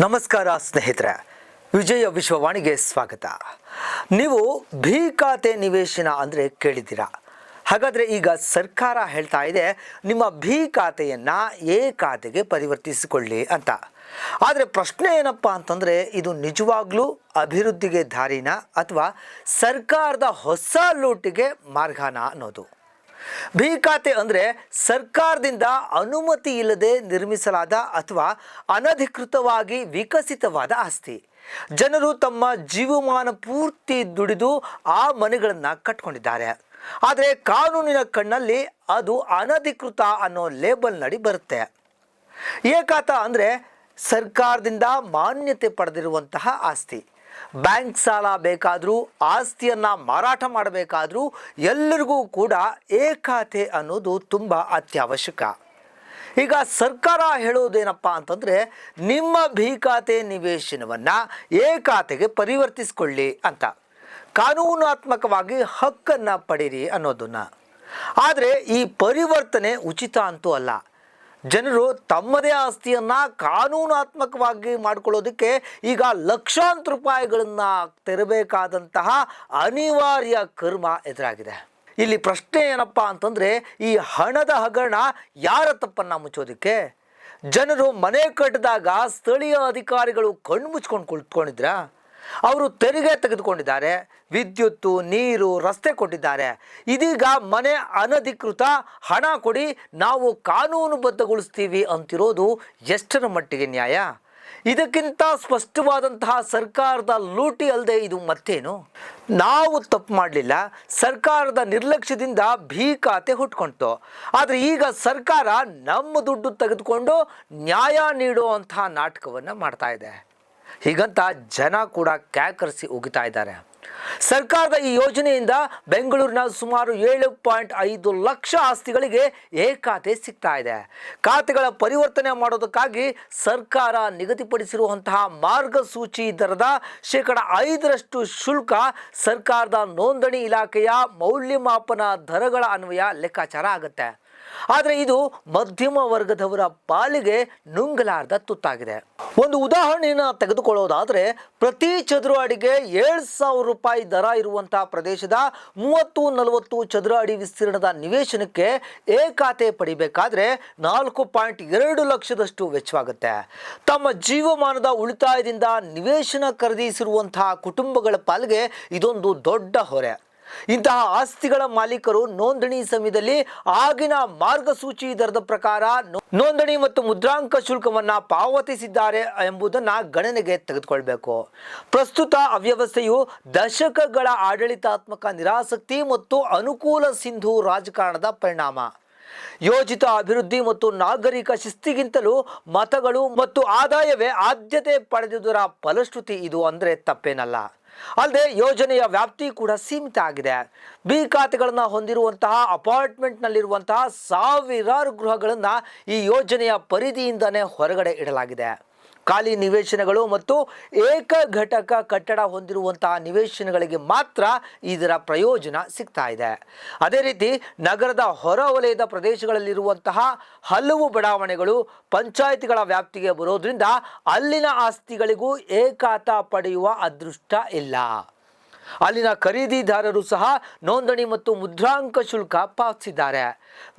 ನಮಸ್ಕಾರ ಸ್ನೇಹಿತರೆ. ವಿಜಯ ವಿಶ್ವವಾಣಿಗೆ ಸ್ವಾಗತ. ನೀವು ಭೀ ಖಾತೆ ನಿವೇಶನ ಅಂದರೆ ಕೇಳಿದ್ದೀರಾ? ಹಾಗಾದರೆ ಈಗ ಸರ್ಕಾರ ಹೇಳ್ತಾ ಇದೆ, ನಿಮ್ಮ ಭೀ ಖಾತೆಯನ್ನು ಎ ಖಾತೆಗೆ ಪರಿವರ್ತಿಸಿಕೊಳ್ಳಿ ಅಂತ. ಆದರೆ ಪ್ರಶ್ನೆ ಏನಪ್ಪ ಅಂತಂದರೆ, ಇದು ನಿಜವಾಗ್ಲೂ ಅಭಿವೃದ್ಧಿಗೆ ದಾರಿನ ಅಥವಾ ಸರ್ಕಾರದ ಹೊಸ ಲೂಟಿಗೆ ಮಾರ್ಗನ ಅನ್ನೋದು? ಭೀ ಖಾತೆ ಅಂದರೆ ಸರ್ಕಾರದಿಂದ ಅನುಮತಿ ಇಲ್ಲದೆ ನಿರ್ಮಿಸಲಾದ ಅಥವಾ ಅನಧಿಕೃತವಾಗಿ ವಿಕಸಿತವಾದ ಆಸ್ತಿ. ಜನರು ತಮ್ಮ ಜೀವಮಾನ ಪೂರ್ತಿ ದುಡಿದು ಆ ಮನೆಗಳನ್ನು ಕಟ್ಕೊಂಡಿದ್ದಾರೆ. ಆದರೆ ಕಾನೂನಿನ ಕಣ್ಣಲ್ಲಿ ಅದು ಅನಧಿಕೃತ ಅನ್ನೋ ಲೇಬಲ್ ನಡಿ ಬರುತ್ತೆ. ಏಕಾತ ಅಂದರೆ ಸರ್ಕಾರದಿಂದ ಮಾನ್ಯತೆ ಪಡೆದಿರುವಂತಹ ಆಸ್ತಿ. ಬ್ಯಾಂಕ್ ಸಾಲ ಬೇಕಾದರೂ, ಆಸ್ತಿಯನ್ನು ಮಾರಾಟ ಮಾಡಬೇಕಾದರೂ ಎಲ್ಲರಿಗೂ ಕೂಡ ಏಕಾತೆ ಅನ್ನೋದು ತುಂಬ ಅತ್ಯವಶ್ಯಕ. ಈಗ ಸರ್ಕಾರ ಹೇಳೋದೇನಪ್ಪ ಅಂತಂದರೆ, ನಿಮ್ಮ ಭೀ ಖಾತೆ ನಿವೇಶನವನ್ನು ಏಕಾತೆಗೆ ಖಾತೆಗೆ ಪರಿವರ್ತಿಸಿಕೊಳ್ಳಿ ಅಂತ. ಕಾನೂನಾತ್ಮಕವಾಗಿ ಹಕ್ಕನ್ನು ಪಡೀರಿ ಅನ್ನೋದನ್ನು. ಆದರೆ ಈ ಪರಿವರ್ತನೆ ಉಚಿತ ಅಂತೂ ಅಲ್ಲ. ಜನರು ತಮ್ಮದೇ ಆಸ್ತಿಯನ್ನು ಕಾನೂನಾತ್ಮಕವಾಗಿ ಮಾಡಿಕೊಳ್ಳೋದಕ್ಕೆ ಈಗ ಲಕ್ಷಾಂತರ ರೂಪಾಯಿಗಳನ್ನು ತೆರಬೇಕಾದಂತಹ ಅನಿವಾರ್ಯ ಕರ್ಮ ಎದುರಾಗಿದೆ. ಇಲ್ಲಿ ಪ್ರಶ್ನೆ ಏನಪ್ಪ ಅಂತಂದರೆ, ಈ ಹಣದ ಹಗರಣ ಯಾರ ತಪ್ಪನ್ನು ಮುಚ್ಚೋದಕ್ಕೆ? ಜನರು ಮನೆ ಕಟ್ಟಿದಾಗ ಸ್ಥಳೀಯ ಅಧಿಕಾರಿಗಳು ಕಣ್ಣು ಮುಚ್ಕೊಂಡು ಕುಳಿತುಕೊಂಡಿದ್ರಾ? ಅವರು ತೆರಿಗೆ ತೆಗೆದುಕೊಂಡಿದ್ದಾರೆ, ವಿದ್ಯುತ್ತು, ನೀರು, ರಸ್ತೆ ಕೊಟ್ಟಿದ್ದಾರೆ. ಇದೀಗ ಮನೆ ಅನಧಿಕೃತ ಹಣ ಕೊಡಿ, ನಾವು ಕಾನೂನುಬದ್ಧಗೊಳಿಸ್ತೀವಿ ಅಂತಿರೋದು ಎಷ್ಟರ ಮಟ್ಟಿಗೆ ನ್ಯಾಯ? ಇದಕ್ಕಿಂತ ಸ್ಪಷ್ಟವಾದಂತಹ ಸರ್ಕಾರದ ಲೂಟಿ ಅಲ್ಲದೆ ಇದು ಮತ್ತೇನು? ನಾವು ತಪ್ಪು ಮಾಡಲಿಲ್ಲ, ಸರ್ಕಾರದ ನಿರ್ಲಕ್ಷ್ಯದಿಂದ ಭೀಕಾತೆ ಹುಟ್ಕೊಂತು ಆದರೆ ಈಗ ಸರ್ಕಾರ ನಮ್ಮ ದುಡ್ಡು ತೆಗೆದುಕೊಂಡು ನ್ಯಾಯ ನೀಡುವಂತಹ ನಾಟಕವನ್ನು ಮಾಡ್ತಾ ಇದೆ. ಹೀಗಂತ ಜನ ಕೂಡ ಕ್ಯಾಕರಿಸಿ ಉಗಿತಾ ಇದ್ದಾರೆ. ಸರ್ಕಾರದ ಈ ಯೋಜನೆಯಿಂದ ಬೆಂಗಳೂರಿನ ಸುಮಾರು ಏಳು ಪಾಯಿಂಟ್ ಐದು ಲಕ್ಷ ಆಸ್ತಿಗಳಿಗೆ ಏ ಖಾತೆ ಸಿಗ್ತಾ ಇದೆ. ಖಾತೆಗಳ ಪರಿವರ್ತನೆ ಮಾಡೋದಕ್ಕಾಗಿ ಸರ್ಕಾರ ನಿಗದಿಪಡಿಸಿರುವಂತಹ ಮಾರ್ಗಸೂಚಿ ದರದ ಶೇಕಡ ಐದರಷ್ಟು ಶುಲ್ಕ ಸರ್ಕಾರದ ನೋಂದಣಿ ಇಲಾಖೆಯ ಮೌಲ್ಯಮಾಪನ ದರಗಳ ಅನ್ವಯ ಲೆಕ್ಕಾಚಾರ ಆಗುತ್ತೆ. ಆದರೆ ಇದು ಮಧ್ಯಮ ವರ್ಗದವರ ಪಾಲಿಗೆ ನುಂಗಲಾರ್ದ ತುತ್ತಾಗಿದೆ. ಒಂದು ಉದಾಹರಣೆಯನ್ನು ತೆಗೆದುಕೊಳ್ಳೋದಾದರೆ, ಪ್ರತಿ ಚದುರ ಅಡಿಗೆ ಏಳು ಸಾವಿರ ರೂಪಾಯಿ ದರ ಇರುವಂತಹ ಪ್ರದೇಶದ ಮೂವತ್ತು ನಲವತ್ತು ಚದುರ ಅಡಿ ವಿಸ್ತೀರ್ಣದ ನಿವೇಶನಕ್ಕೆ ಏಕಾತೆ ಖಾತೆ ಪಡಿಬೇಕಾದ್ರೆ ನಾಲ್ಕು ಪಾಯಿಂಟ್ ಎರಡು ಲಕ್ಷದಷ್ಟು ವೆಚ್ಚವಾಗುತ್ತೆ. ತಮ್ಮ ಜೀವಮಾನದ ಉಳಿತಾಯದಿಂದ ನಿವೇಶನ ಖರೀದಿಸಿರುವಂತಹ ಕುಟುಂಬಗಳ ಪಾಲಿಗೆ ಇದೊಂದು ದೊಡ್ಡ ಹೊರೆ. ಇಂತಹ ಆಸ್ತಿಗಳ ಮಾಲೀಕರು ನೋಂದಣಿ ಸಮಯದಲ್ಲಿ ಆಗಿನ ಮಾರ್ಗಸೂಚಿ ದರದ ಪ್ರಕಾರ ನೋಂದಣಿ ಮತ್ತು ಮುದ್ರಾಂಕ ಶುಲ್ಕವನ್ನ ಪಾವತಿಸಿದ್ದಾರೆ ಎಂಬುದನ್ನ ಗಣನೆಗೆ ತೆಗೆದುಕೊಳ್ಬೇಕು. ಪ್ರಸ್ತುತ ಅವ್ಯವಸ್ಥೆಯು ದಶಕಗಳ ಆಡಳಿತಾತ್ಮಕ ನಿರಾಸಕ್ತಿ ಮತ್ತು ಅನುಕೂಲ ಸಿಂಧು ರಾಜಕಾರಣದ ಪರಿಣಾಮ. ಯೋಜಿತ ಅಭಿವೃದ್ಧಿ ಮತ್ತು ನಾಗರಿಕ ಶಿಸ್ತಿಗಿಂತಲೂ ಮತಗಳು ಮತ್ತು ಆದಾಯವೇ ಆದ್ಯತೆ ಪಡೆದುದರ ಫಲಶ್ರುತಿ ಇದು ಅಂದರೆ ತಪ್ಪೇನಲ್ಲ. ಅಲ್ಲದೆ ಯೋಜನೆಯ ವ್ಯಾಪ್ತಿ ಕೂಡ ಸೀಮಿತ ಆಗಿದೆ. ಬಿ ಖಾತೆಗಳನ್ನು ಹೊಂದಿರುವಂತಹ ಅಪಾರ್ಟ್ಮೆಂಟ್ನಲ್ಲಿರುವಂತಹ ಸಾವಿರಾರು ಗೃಹಗಳನ್ನು ಈ ಯೋಜನೆಯ ಪರಿಧಿಯಿಂದನೇ ಹೊರಗಡೆ ಇಡಲಾಗಿದೆ. ಖಾಲಿ ನಿವೇಶನಗಳು ಮತ್ತು ಏಕ ಘಟಕ ಕಟ್ಟಡ ಹೊಂದಿರುವಂತಹ ನಿವೇಶನಗಳಿಗೆ ಮಾತ್ರ ಇದರ ಪ್ರಯೋಜನ ಸಿಗ್ತಾ ಇದೆ. ಅದೇ ರೀತಿ ನಗರದ ಹೊರ ವಲಯದ ಪ್ರದೇಶಗಳಲ್ಲಿರುವಂತಹ ಹಲವು ಬಡಾವಣೆಗಳು ಪಂಚಾಯಿತಿಗಳ ವ್ಯಾಪ್ತಿಗೆ ಬರೋದ್ರಿಂದ ಅಲ್ಲಿನ ಆಸ್ತಿಗಳಿಗೂ ಏಕಾತ ಪಡೆಯುವ ಅದೃಷ್ಟ ಇಲ್ಲ. ಅಲ್ಲಿನ ಖರೀದಿದಾರರು ಸಹ ನೋಂದಣಿ ಮತ್ತು ಮುದ್ರಾಂಕ ಶುಲ್ಕ ಪಾವತಿಸಿದ್ದಾರೆ.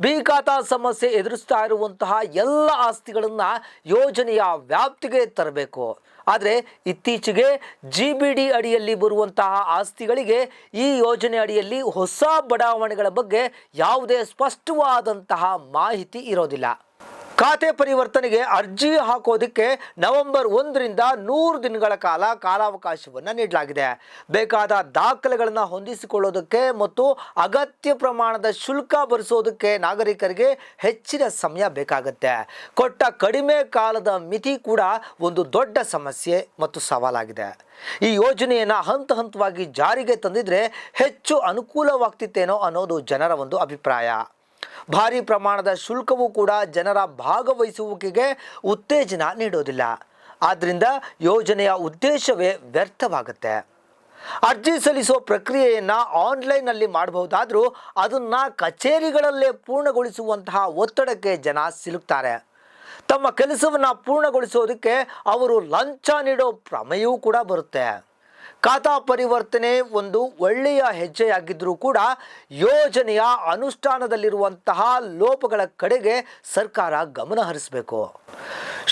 ಬಿ ಖಾತಾ ಸಮಸ್ಯೆ ಎದುರಿಸ್ತಾ ಇರುವಂತಹ ಎಲ್ಲ ಆಸ್ತಿಗಳನ್ನು ಯೋಜನೆಯ ವ್ಯಾಪ್ತಿಗೆ ತರಬೇಕು. ಆದರೆ ಇತ್ತೀಚೆಗೆ ಜಿ ಬಿ ಡಿ ಅಡಿಯಲ್ಲಿ ಬರುವಂತಹ ಆಸ್ತಿಗಳಿಗೆ ಈ ಯೋಜನೆ ಅಡಿಯಲ್ಲಿ ಹೊಸ ಬಡಾವಣೆಗಳ ಬಗ್ಗೆ ಯಾವುದೇ ಸ್ಪಷ್ಟವಾದಂತಹ ಮಾಹಿತಿ ಇರೋದಿಲ್ಲ. ಖಾತೆ ಪರಿವರ್ತನೆಗೆ ಅರ್ಜಿ ಹಾಕೋದಕ್ಕೆ ನವೆಂಬರ್ ಒಂದರಿಂದ ನೂರು ದಿನಗಳ ಕಾಲ ಕಾಲಾವಕಾಶವನ್ನು ನೀಡಲಾಗಿದೆ. ಬೇಕಾದ ದಾಖಲೆಗಳನ್ನು ಹೊಂದಿಸಿಕೊಳ್ಳೋದಕ್ಕೆ ಮತ್ತು ಅಗತ್ಯ ಪ್ರಮಾಣದ ಶುಲ್ಕ ಭರಿಸೋದಕ್ಕೆ ನಾಗರಿಕರಿಗೆ ಹೆಚ್ಚಿನ ಸಮಯ ಬೇಕಾಗುತ್ತೆ. ಕೊಟ್ಟ ಕಡಿಮೆ ಕಾಲದ ಮಿತಿ ಕೂಡ ಒಂದು ದೊಡ್ಡ ಸಮಸ್ಯೆ ಮತ್ತು ಸವಾಲಾಗಿದೆ. ಈ ಯೋಜನೆಯನ್ನು ಹಂತ ಹಂತವಾಗಿ ಜಾರಿಗೆ ತಂದಿದ್ರೆ ಹೆಚ್ಚು ಅನುಕೂಲವಾಗ್ತಿತ್ತೇನೋ ಅನ್ನೋದು ಜನರ ಒಂದು ಅಭಿಪ್ರಾಯ. ಭಾರಿ ಪ್ರಮಾಣದ ಶುಲ್ಕವೂ ಕೂಡ ಜನರ ಭಾಗವಹಿಸುವಿಕೆಗೆ ಉತ್ತೇಜನ ನೀಡೋದಿಲ್ಲ. ಆದ್ದರಿಂದ ಯೋಜನೆಯ ಉದ್ದೇಶವೇ ವ್ಯರ್ಥವಾಗುತ್ತೆ. ಅರ್ಜಿ ಸಲ್ಲಿಸುವ ಪ್ರಕ್ರಿಯೆಯನ್ನು ಆನ್ಲೈನ್ನಲ್ಲಿ ಮಾಡಬಹುದಾದರೂ ಅದನ್ನು ಕಚೇರಿಗಳಲ್ಲೇ ಪೂರ್ಣಗೊಳಿಸುವಂತಹ ಒತ್ತಡಕ್ಕೆ ಜನ ಸಿಲುಕ್ತಾರೆ. ತಮ್ಮ ಕೆಲಸವನ್ನು ಪೂರ್ಣಗೊಳಿಸೋದಕ್ಕೆ ಅವರು ಲಂಚ ನೀಡೋ ಪ್ರಮೇಯವೂ ಕೂಡ ಬರುತ್ತೆ. ಖಾತಾ ಪರಿವರ್ತನೆ ಒಂದು ಒಳ್ಳೆಯ ಹೆಜ್ಜೆಯಾಗಿದ್ದರೂ ಕೂಡ ಯೋಜನೆಯ ಅನುಷ್ಠಾನದಲ್ಲಿರುವಂತಹ ಲೋಪಗಳ ಕಡೆಗೆ ಸರ್ಕಾರ ಗಮನ ಹರಿಸಬೇಕು.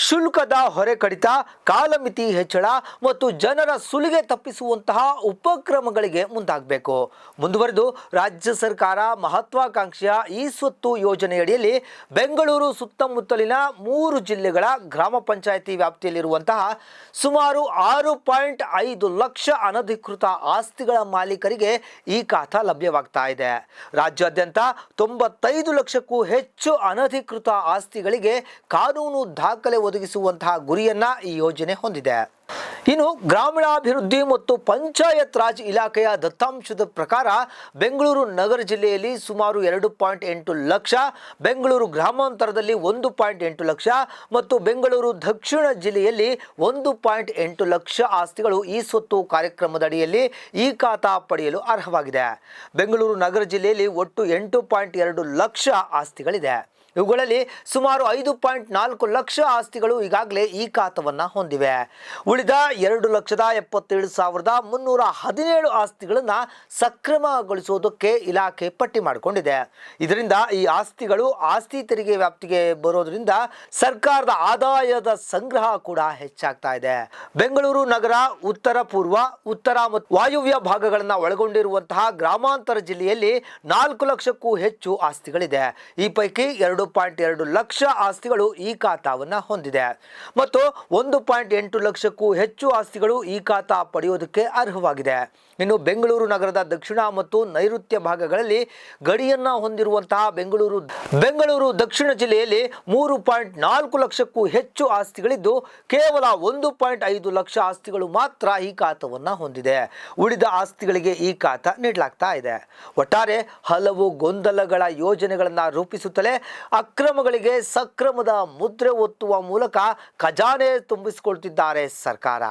ಶುಲ್ಕದ ಹೊರೆ ಕಡಿತ, ಕಾಲಮಿತಿ ಹೆಚ್ಚಳ ಮತ್ತು ಜನರ ಸುಲಿಗೆ ತಪ್ಪಿಸುವಂತಹ ಉಪಕ್ರಮಗಳಿಗೆ ಮುಂದಾಗಬೇಕು. ಮುಂದುವರೆದು ರಾಜ್ಯ ಸರ್ಕಾರ ಮಹತ್ವಾಕಾಂಕ್ಷೆಯ ಈ ಸ್ವತ್ತು ಯೋಜನೆಯಡಿಯಲ್ಲಿ ಬೆಂಗಳೂರು ಸುತ್ತಮುತ್ತಲಿನ ಮೂರು ಜಿಲ್ಲೆಗಳ ಗ್ರಾಮ ಪಂಚಾಯಿತಿ ವ್ಯಾಪ್ತಿಯಲ್ಲಿರುವಂತಹ ಸುಮಾರು ಆರು ಪಾಯಿಂಟ್ ಐದು ಲಕ್ಷ ಅನಧಿಕೃತ ಆಸ್ತಿಗಳ ಮಾಲೀಕರಿಗೆ ಈ ಖಾತಾ ಲಭ್ಯವಾಗ್ತಾ ಇದೆ. ರಾಜ್ಯಾದ್ಯಂತ ತೊಂಬತ್ತೈದು ಲಕ್ಷಕ್ಕೂ ಹೆಚ್ಚು ಅನಧಿಕೃತ ಆಸ್ತಿಗಳಿಗೆ ಕಾನೂನು ದಾಖಲೆ ಒದಗಿಸುವಂತಹ ಗುರಿಯನ್ನ ಈ ಯೋಜನೆ ಹೊಂದಿದೆ. ಇನ್ನು ಗ್ರಾಮೀಣಾಭಿವೃದ್ಧಿ ಮತ್ತು ಪಂಚಾಯತ್ ರಾಜ್ ಇಲಾಖೆಯ ದತ್ತಾಂಶದ ಪ್ರಕಾರ ಬೆಂಗಳೂರು ನಗರ ಜಿಲ್ಲೆಯಲ್ಲಿ ಸುಮಾರು ಎರಡು ಪಾಯಿಂಟ್ ಎಂಟು ಲಕ್ಷ, ಬೆಂಗಳೂರು ಗ್ರಾಮಾಂತರದಲ್ಲಿ ಒಂದು ಪಾಯಿಂಟ್ ಎಂಟು ಲಕ್ಷ ಮತ್ತು ಬೆಂಗಳೂರು ದಕ್ಷಿಣ ಜಿಲ್ಲೆಯಲ್ಲಿ ಒಂದು ಪಾಯಿಂಟ್ ಎಂಟು ಲಕ್ಷ ಆಸ್ತಿಗಳು ಈ ಸ್ವತ್ತು ಕಾರ್ಯಕ್ರಮದ ಅಡಿಯಲ್ಲಿ ಈ ಖಾತಾ ಪಡೆಯಲು ಅರ್ಹವಾಗಿದೆ. ಬೆಂಗಳೂರು ನಗರ ಜಿಲ್ಲೆಯಲ್ಲಿ ಒಟ್ಟು ಎಂಟು ಪಾಯಿಂಟ್ ಎರಡು ಲಕ್ಷ ಆಸ್ತಿಗಳಿದೆ. ಇವುಗಳಲ್ಲಿ ಸುಮಾರು ಐದು ಪಾಯಿಂಟ್ ನಾಲ್ಕು ಲಕ್ಷ ಆಸ್ತಿಗಳು ಈಗಾಗಲೇ ಈ ಖಾತವನ್ನು ಹೊಂದಿವೆ. ಉಳಿದ ಎರಡು ಲಕ್ಷದ ಎಪ್ಪತ್ತೇಳು ಸಾವಿರದ ಮುನ್ನೂರ ಹದಿನೇಳು ಆಸ್ತಿಗಳನ್ನು ಸಕ್ರಮಗೊಳಿಸುವುದಕ್ಕೆ ಇಲಾಖೆ ಪಟ್ಟಿ ಮಾಡಿಕೊಂಡಿದೆ. ಇದರಿಂದ ಈ ಆಸ್ತಿಗಳು ಆಸ್ತಿ ತೆರಿಗೆ ವ್ಯಾಪ್ತಿಗೆ ಬರೋದರಿಂದ ಸರ್ಕಾರದ ಆದಾಯದ ಸಂಗ್ರಹ ಕೂಡ ಹೆಚ್ಚಾಗ್ತಾ ಇದೆ. ಬೆಂಗಳೂರು ನಗರ, ಉತ್ತರ ಪೂರ್ವ, ಉತ್ತರ ಮತ್ತು ವಾಯುವ್ಯ ಭಾಗಗಳನ್ನು ಒಳಗೊಂಡಿರುವಂತಹ ಗ್ರಾಮಾಂತರ ಜಿಲ್ಲೆಯಲ್ಲಿ ನಾಲ್ಕು ಲಕ್ಷಕ್ಕೂ ಹೆಚ್ಚು ಆಸ್ತಿಗಳಿದೆ. ಈ ಪೈಕಿ ಎರಡು ಪಾಯಿಂಟ್ ಎರಡು ಲಕ್ಷ ಆಸ್ತಿಗಳು ಈ ಖಾತಾವನ್ನು ಹೊಂದಿದೆ. ಮತ್ತು ಒಂದು ಪಾಯಿಂಟ್ ಎಂಟು ಲಕ್ಷಕ್ಕೂ ಹೆಚ್ಚು ಆಸ್ತಿಗಳು ಈ ಖಾತಾ ಪಡೆಯೋದಕ್ಕೆ ಅರ್ಹವಾಗಿದೆ. ಇನ್ನು ಬೆಂಗಳೂರು ನಗರದ ದಕ್ಷಿಣ ಮತ್ತು ನೈಋತ್ಯ ಭಾಗಗಳಲ್ಲಿ ಗಡಿಯನ್ನ ಹೊಂದಿರುವಂತಹ ಬೆಂಗಳೂರು ಬೆಂಗಳೂರು ದಕ್ಷಿಣ ಜಿಲ್ಲೆಯಲ್ಲಿ ಮೂರು ಪಾಯಿಂಟ್ ನಾಲ್ಕು ಲಕ್ಷಕ್ಕೂ ಹೆಚ್ಚು ಆಸ್ತಿಗಳಿದ್ದು, ಕೇವಲ ಒಂದು ಪಾಯಿಂಟ್ ಐದು ಲಕ್ಷ ಆಸ್ತಿಗಳು ಮಾತ್ರ ಈ ಖಾತವನ್ನು ಹೊಂದಿದೆ. ಉಳಿದ ಆಸ್ತಿಗಳಿಗೆ ಈ ಖಾತ ನೀಡಲಾಗ್ತಾ ಇದೆ. ಒಟ್ಟಾರೆ ಹಲವು ಗೊಂದಲಗಳ ಯೋಜನೆಗಳನ್ನು ರೂಪಿಸುತ್ತಲೇ ಅಕ್ರಮಗಳಿಗೆ ಸಕ್ರಮದ ಮುದ್ರೆ ಒತ್ತುವ ಮೂಲಕ ಖಜಾನೆ ತುಂಬಿಸಿಕೊಳ್ತಿದ್ದಾರೆ ಸರ್ಕಾರ.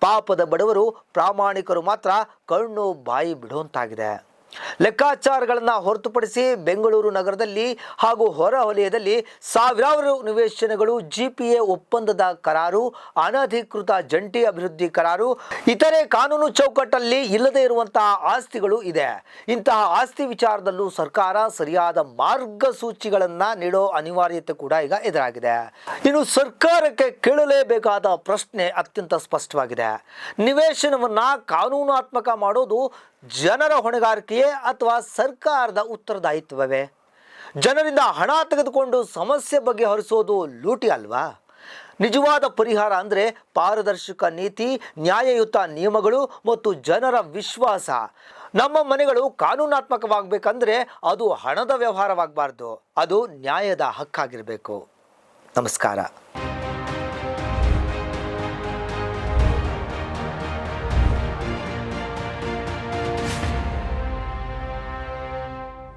ಪಾಪದ ಬಡವರು ಪ್ರಾಮಾಣಿಕರು ಮಾತ್ರ ಕಣ್ಣು ಬಾಯಿ ಬಿಡುವಂತಾಗಿದೆ. ಲೆಕ್ಕಾಚಾರಗಳನ್ನು ಹೊರತುಪಡಿಸಿ ಬೆಂಗಳೂರು ನಗರದಲ್ಲಿ ಹಾಗೂ ಹೊರ ವಲಯದಲ್ಲಿ ಸಾವಿರಾರು ನಿವೇಶನಗಳು ಜಿಪಿಎ ಒಪ್ಪಂದದ ಕರಾರು, ಅನಧಿಕೃತ ಜಂಟಿ ಅಭಿವೃದ್ಧಿ ಕರಾರು, ಇತರೆ ಕಾನೂನು ಚೌಕಟ್ಟಲ್ಲಿ ಇಲ್ಲದೆ ಇರುವಂತಹ ಆಸ್ತಿಗಳು ಇದೆ. ಇಂತಹ ಆಸ್ತಿ ವಿಚಾರದಲ್ಲೂ ಸರ್ಕಾರ ಸರಿಯಾದ ಮಾರ್ಗಸೂಚಿಗಳನ್ನು ನೀಡೋ ಅನಿವಾರ್ಯತೆ ಕೂಡ ಈಗ ಎದುರಾಗಿದೆ. ಇನ್ನು ಸರ್ಕಾರಕ್ಕೆ ಕೇಳಲೇಬೇಕಾದ ಪ್ರಶ್ನೆ ಅತ್ಯಂತ ಸ್ಪಷ್ಟವಾಗಿದೆ. ನಿವೇಶನವನ್ನ ಕಾನೂನಾತ್ಮಕ ಮಾಡೋದು ಜನರ ಹೊಣೆಗಾರಿಕೆಯೇ ಅಥವಾ ಸರ್ಕಾರದ ಉತ್ತರದಾಯಿತ್ವವೇ? ಜನರಿಂದ ಹಣ ತೆಗೆದುಕೊಂಡು ಸಮಸ್ಯೆ ಬಗೆಹರಿಸೋದು ಲೂಟಿ ಅಲ್ವಾ? ನಿಜವಾದ ಪರಿಹಾರ ಅಂದರೆ ಪಾರದರ್ಶಕ ನೀತಿ, ನ್ಯಾಯಯುತ ನಿಯಮಗಳು ಮತ್ತು ಜನರ ವಿಶ್ವಾಸ. ನಮ್ಮ ಮನೆಗಳು ಕಾನೂನಾತ್ಮಕವಾಗಬೇಕಂದ್ರೆ ಅದು ಹಣದ ವ್ಯವಹಾರವಾಗಬಾರ್ದು. ಅದು ನ್ಯಾಯದ ಹಕ್ಕಾಗಿರಬೇಕು. ನಮಸ್ಕಾರ.